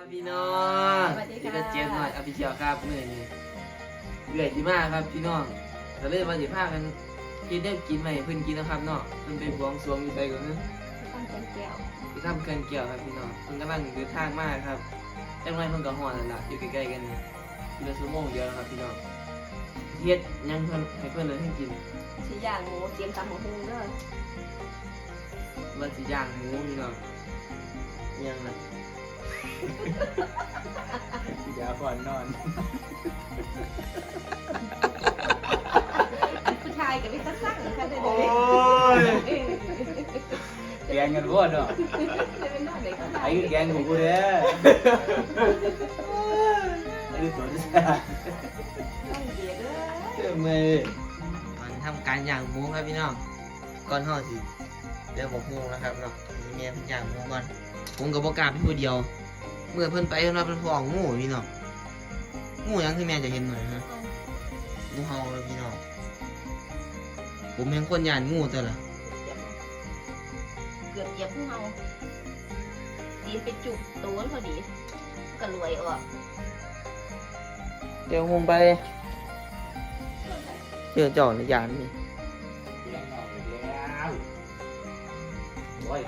ครับพี่น้องสวัสดีค่ะพี่กระเจี๊ยบหน่อยเอาพี่เชียวครับเมื่อนี้เหนื่อยที่มากครับพี่น้องก็เลยมาสิพากันกินเรื่องกินใหม่เพิ่นกินนะครับเนาะเพิ่นไปบวงสรวงอยู่ไสก่อนนะต้องเป็นแก้วไปทำเกินเกี่ยวครับพี่น้องเพิ่นกำลังเดินทางมากครับจังไรเพิ่นก็ฮอดนั่นล่ะอยู่ใกล้ๆกันนี่ทีละชั่วโมงเดียวแล้วครับพี่น้องเฮ็ดหยังเพิ่นให้เพิ่นเลยให้กินสีย่างหมูเตรียมตำหมูหุ้งเด้อว่าสิย่างหมูพี่น้องอิหยังน่ะ เดี๋ยวก่อนนอนผู้ชายกับพี่ตะสั่งค่ะเด้อโอ้ยแกงกันบ่เนาะเด้อเป็นนอนเลยก็ได้ไอ้แกงของกูเด้อไอ้สวนซ่าต้องเดียเด้อเชื่อมือมันทำการย่างหมูครับพี่น้อง ก่อนห่อสิเดี๋ยวบอกหมูนะครับเนาะมีเมียเพิ่นย่างหมูก่อน ผมกับบอกกล้าพี่ผู้เดียว เมื่อเพิ่นไปเพิ่นว่าเพิ่นฟ้องงูพี่น้องงูหยังที่แม่จะเห็นหน่อยฮะงูเห่าเลยพี่น้องผมเห็นคนย่านงูตัวละเกือบเหยียบผู้เฮาตีนไปจุกตัวพอดีก็รวยออกเดี๋ยวผมไปเจอเจ้าในยานนี่แกงออกไปแล้วโอ้ย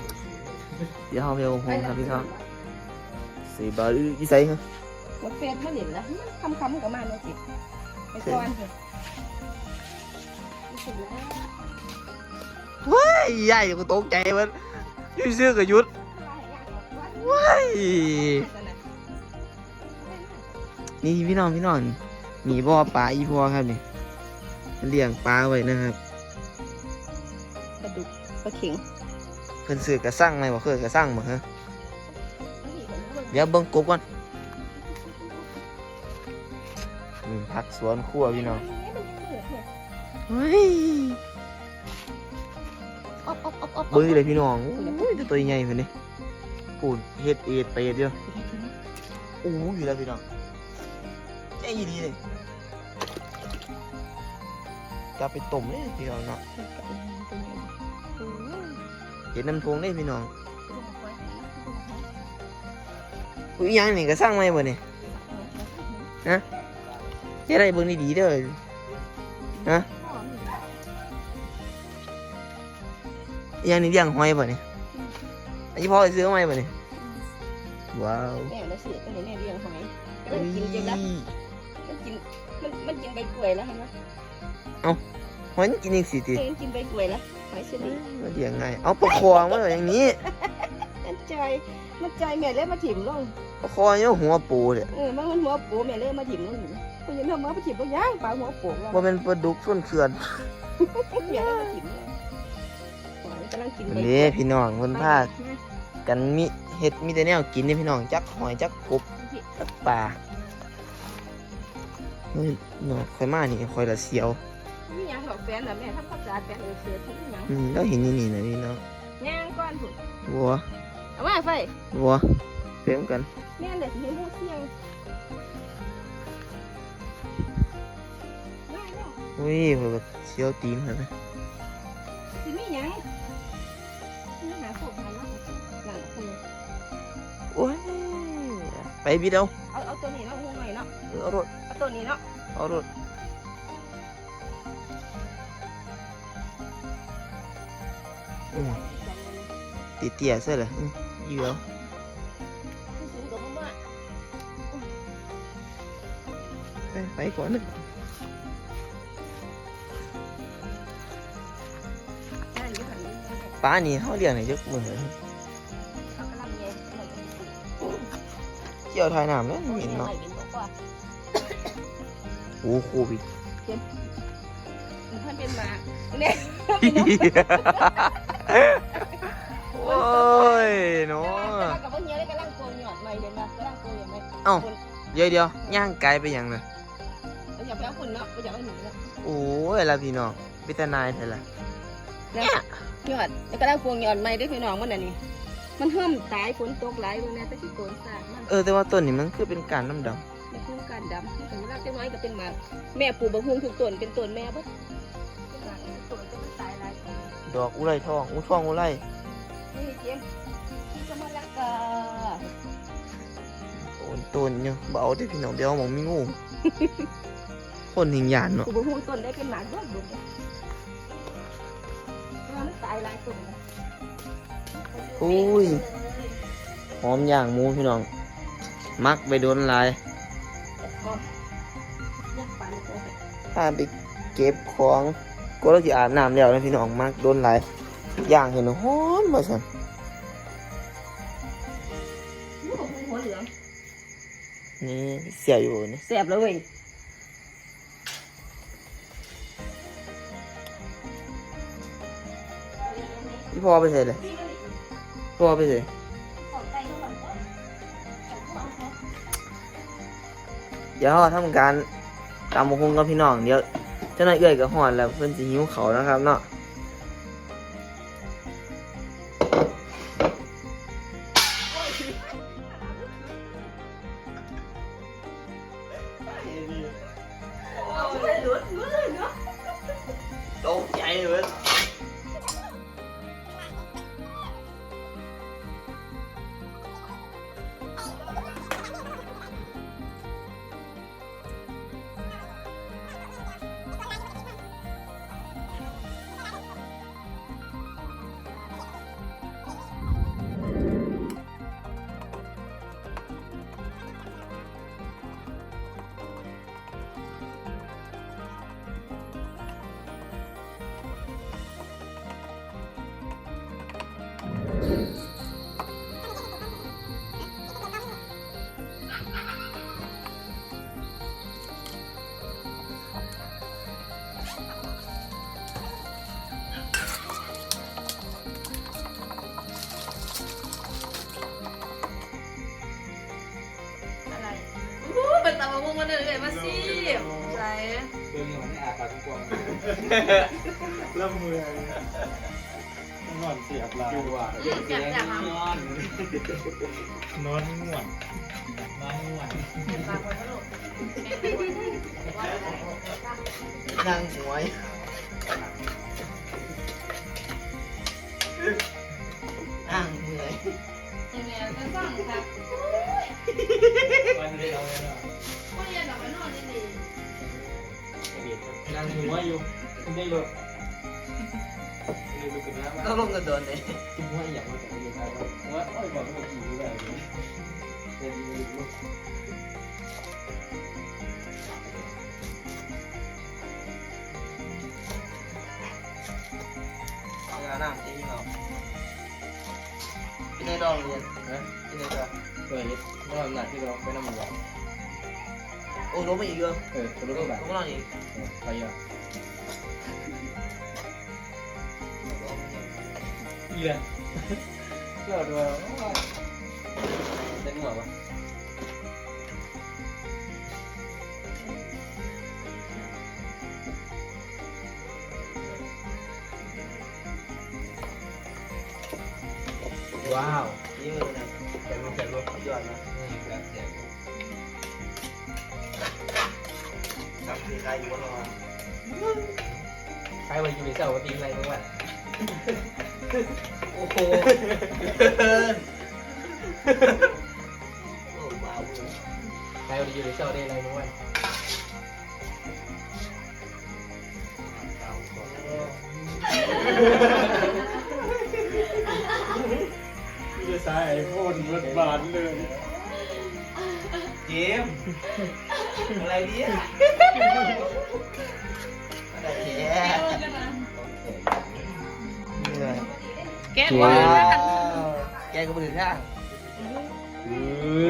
เดี๋ยวเราไปเอาผมครับพี่น้องสีบาลือกี่ไซฮะหมดเฟซมาเล่นละคำคำๆก็มาเนาะสิไปก่อนเถอะรู้สึกแล้วว้ายใหญ่กูตกใจมันยืดเสื้อกับยุดว้ายนี่พี่น้องพี่น้องมีบ่อปลาอีพอครับนี่เลี้ยงปลาไว้นะครับกระดูกปลาเข็งเพิ่นซื้อกระสั่งไหมบ่เคยกระสั่งบ่ฮะเดี๋ยวเบิ่งกบก่อนนี่ผักสวนครัวพี่น้องเฮ้ยอบอบอบอบเบิ่งเลยพี่น้องอุ้ยแต่ตัวใหญ่เพิ่นนี่ปูนเฮ็ดเอ็ดไปเอ็ดเดียวโอ้ยอยู่แล้วพี่น้องใจดีเลยจะไปต้มเลยพี่น้องเนาะ เห็ดน้ำทงเลยพี่น้องอุ้ยอิหยังนี่ก็สร้างไหมบ่เนี่ยเฮ็ดอะไรเบิ่งดีๆเด้ออิหยังนี่เลี้ยงหอยบ่เนี่ยอันนี้พ่อซื้อมาใหม่บ่เนี่ยว้าวแม่มาสิตอนนี้แม่เลี้ยงหอยกำลังกินจนแล้วมันกินมันมันกินใบกล้วยแล้วเห็นไหมหอยมันกินอีกสิติเออกินใบกล้วยแล้ว หอยชนิดมันเลี้ยงไง เอาประคองไว้แบบอย่างนี้ มันใจมันใจแม่เลยมาถิ่มลงประคองเนี่ยหัวปูเนี่ยเออมันมันหัวปูแม่เลยมาถิ่มลงคุณยังทำมาถิ่มลงย่างปลาหัวปูแล้วว่าเป็นปลาดุกส้นเขื่อนแม่เลยมาถิ่มเลยหอยกำลังกินวันใบกล้นี้วยพี่น้องเพิ่นพากันมีเฮ็ดมีแต่แนวกินนี่พี่น้องจักหอยจักกบจักปลาเฮ้ยน้องข่อยมานี่ข่อยละเสียว นี่ยังบอกแฟนนะแม่ทำข้าวสารแฟนเออเสือทิ้งยังอืมแล้วเห็นนี่นี่นะพี่น้องย่างก้อนผุดวัวเอามาไฟวัวเพิ่มกันแม่เด็ดหิวเสียงง่ายเนาะอุ้ยข่อยก็เสียวตีนหั่นนะสิมีหยังนี่หาพวกหาลักหลังคนโอ้ยไปบิดเอาเอาเอาตัวนี้เนาะงูหน่อยเนาะเออเอารถเอาตัวนี้เนาะเอารถ ตีเตี้ยซะเลยอือยู่แล้วไปไปก่อนนะอ่าอยู่หันนี้ป้านี่เขาเลี้ยงในจักมือเขากำลังแย่เกี่ยวทายน้ำเนี่ยเห็นเนาะไม่เป็นบอกว่าโอ้โควิดท่านเป็นหมาเนี่ย เอ้าเดี๋ยวเดี๋ยวย่างไกลไปยังเลยอย่าไปเอาฝุ่นเนาะอย่าเอาหนีเนาะโอ้ยละพี่น้องพิจารณาเถอะละหยอดแล้วกำลังโกงหยอดไม่ด้วยพี่น้องมันอันนี้ มันเฮิ่มตายฝนตกหลายเลยนะแต่ที่โกนสาดมันเออแต่ว่าต้นนี้มันคือเป็นการน้ำดในโครงการดำที่ถึงรากเจ้าน้อยก็เป็นหมาแม่ปลูกบะฮุงทุกต้นเป็นต้นแม่บ่เป็นหมาเป็นต้นก็มันตายหลายต้นำดอกอุไรทอง อุทองอุไรนี่เจมส์นี่ก็มะละกอ ต้นอยู่เบเอาที่พี่น้องเดี๋ยวหมองมีงู คนหิงยานเนาะกูบ่ฮู้ต้นได้เป็นหมากเบิดบุกเนี่ยว่ามันตายหลายต้นนะอุ้ยหอมย่างหมูพี่น้อง มักไปโดนหลายก็ยักปานก็พาไปเก็บของก็เราจะอาบน้ำแล้วนะพี่น้องมักโดนหลายย่างเห็นหอมมาสัน นี่เสียอยู่นี่แซ่บเลยเว้ยพี่พ่อไปใส่เลยพ่อไปใส่เดี๋ยวเราทำการตามมงคงกับพี่น้องเดี๋ยวเจ้าหน้าเอื้อยกับหอนแล้วเพิ่นจะหิวเขาวนะครับเนาะ เลย รื่องนี้มันไม่อาปากกว้างเริ่มมือหนอนเสียบลายอยู่ว่ะอืมแซ่บแซ่บค่ะนอนนอนง่วนนอนง่วนนั่งหัวอยู่นั่งเหนื่อยยังไงก็สั่งค่ะวันนี้เราเนี่ยก็ยังกลับไปนอนนี่ดีนั่งหัวอยู่คุณได้รถนี่ดูกันนะต้องลงกระโดดเลยคุณหัวอย่างว่าจะอยู่ไทยว่าโอ้ยบอกว่าอยู่ได้เลยเดี๋ยวดูลูกเอาน้ำที่เราพี่ในดองเรียน นะพี่ในดองเออนี่เมื่อวันที่เราไปน้ำมันหวานโอ้ล้มมาอี กเยอะเออคนรู้ก็แบบล้มมาอีกไปอะอีเลยก็ดูว่าเป็น หัวปะว้าวนี่มือนะเป็นรูปเป็นรูปยอดนะนี่แบบเสียงกับที่ใครอยู่บนหัวใครวันอยู่ในเสาตีอะไรบ้างวะโอ้โหโอ้ว้าวใครวันอยู่ในเสาได้อะไรบ้างวะพี่จะใช้ไอโฟนรถบานเลย เจมส์อะไรเนี่ยอะไรเนี่ยเหนื่อยแก้ว้าว้าวแกก็มือข้าง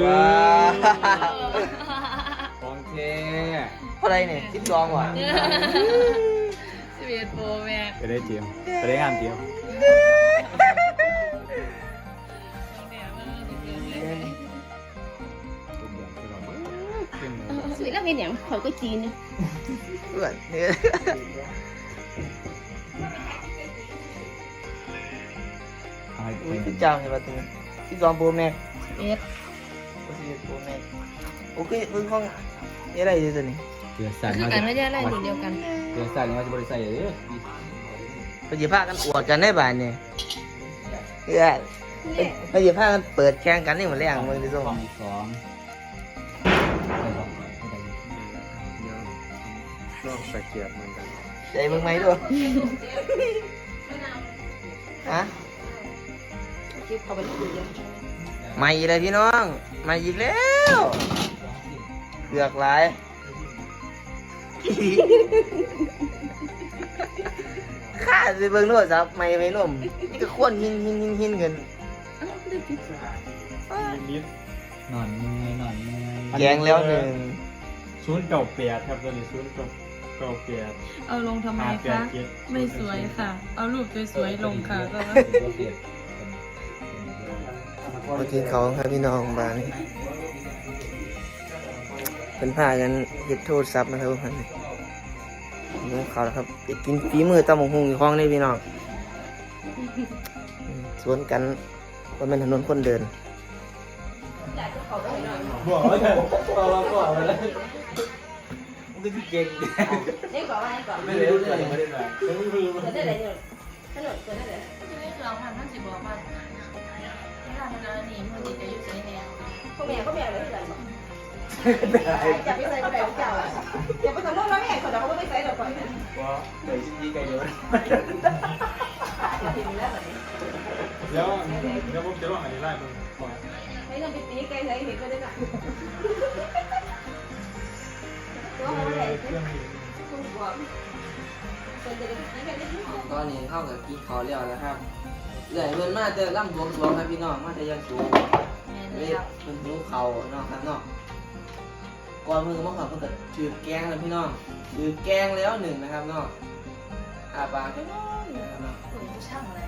ว้าว้าวของเท่เท่าไรเนี่ยสิบสองว่ะสิบเอ็ดโปรแม่ไปได้เจียมไปได้งานเจียม สุดแล้วเป็นอย่างเขาก็จีนนี่เพื่อนเนี่ยอุ้ยสิบเจ้าเนี่ยประตูสิบสองโปรแม็กเอ็ดสิบเอ็ดโปรแม็กโอเคเพิ่งห้องนี่อะไรอยู่ตัวนี้เดือดสั่นคือมากันไม่ได้ไล่หนีเดียวกันเดือดสั่นมาจะบริษัทเยอะเราจะพากันอวดกันได้บ่ายเนี่ยเพื่อนเราจะพากันเปิดแข่งกันนี่เหมือนแรงมึงดิส้มสอง ลองใส่เกียร์เหมือนกัน ใจมึงไหมด้วยฮะคิดเขาไปคุยกันมาอีกเลยพี่น้อง มาอีกแล้วเกือกหลายข้าไปเบิ่งโทรศัพท์ไม่ไม่ล่มนี่ก็ควนหินหินหินหินกันนิดนอนเมื่อยนอนเมื่อยแกงแล้วหนึ่ง ศูนย์เก่าเปียดครับตัวนี้ศูนย์เก่า เก่าเปียดเอาลงทำไมห้าแปคะดเจ็ดไม่สวยค่ะ เอารูปสวยๆลงค่ะก็ว่ามากินเขาวครับพี่น้องบ้านเป็นผ้ากันเฮ็ดโทษซับนะครับพวกท่านน้องเขาวแล้วครับไปกินฝีมือตำหงหงอยู่ห้องนี่พี่น้องอืมสวนกันว่าเป็นถนนคนเดินอยากจะเขาได้หน่อยบอกว่าเราเราบอกไปแล้วมั นก็เก่งนี่ก่อนว่านี่ก่อนไม่ได้รู้เลยไม่ได้เลยไม่รู้เกิดได้ไหนเนี่ยถนนเกิดได้ไหนไม่เครื่องพันท่านสิบอกว่าไม่ทำอะไรนี่มันจะอยู่ในแนวเขาแม่เขาแม่เลยที่ไหนบอกจับไปใส่ก็ได้เจ้าอย่าไปทำโน่นแล้วแม่เขาเดี๋ยวเขาไม่ใส่เดี๋ยวก่อนว่าเดี๋ยวชี้ไก่เยอะถึงแล้วแบบนี้แล้วแล้วผมจะลองอันนี้ไล่มึงก่อนไม่ต้องไปตีไกลใส่เห็นก็ได้น่ะ ตัวเขาไม่ได้เครื่องนี้คุณบอกคนจะได้ตีกันได้ที่ตอนนี้เข้ากับกินเขาวแล้วนะครับเหลือเพิ่นมาเจอล่ำบวงสรวงครับพี่น้องมาแต่ยังสูงเรียกเพิ่นหิวเขาเนาะครับเนาะก่อนมือมาขอเพิ่นก็ถือแกงแล้วพี่น้องถือแกงแล้วหนึ่งนะครับเนาะอาปากก็น้อยนะครับเนาะช่างอะไร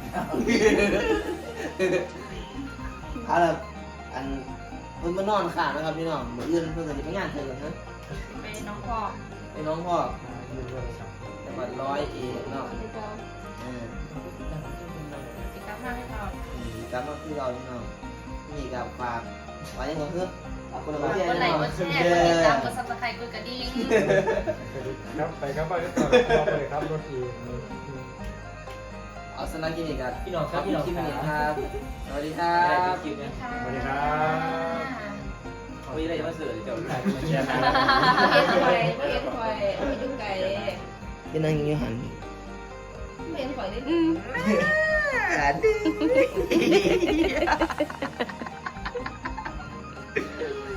เอาล่ะอันเพิ่นมานอนข้างนะครับพี่น้องมื้ออื่นเพิ่นก็สิไปงานเพิ่นกันนะ ไปน้องพ่อไอ้น้องพ่อจังหวัดร้อยเอ็ดเนาะเออสิกลับมาให้เรากลับมาคือเราพี่น้องนี่กับฝากไว้ยังไงเพื่อคนละประเทศคนไหนเนาะก็แชร์คนติดตามก็ซับสไครต์กดกระดิ่งครับไปครับไปต่อเราไปครับรถอีเอาสำหรับคลินิกกันพี่น้องครับพี่น้องคลิคนิกรับครับสวัสดีครับคลิปเนี่ยสวัสดีครับเขามีอะไรจะมาเสิร์ฟเดี๋ยวถ่ายมาแชร์เห็นคอยเห็นคอยไม่ยุ่งไก่เป็นนางยูหันเห็นคอยได้อืมดี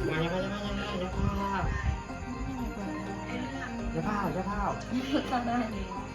มาจะมาจะมาจะมาจะพาจะพาพาตาหน้าเอ